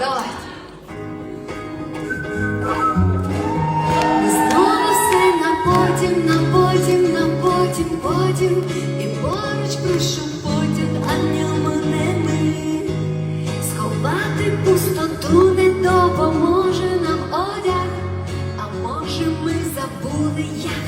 Давайте. Знову все на потім, на потім, на потім, потім. І поруч прийшов потім, а ньому не ми. Сховати пустоту не допоможе нам одяг. А може, ми забули я.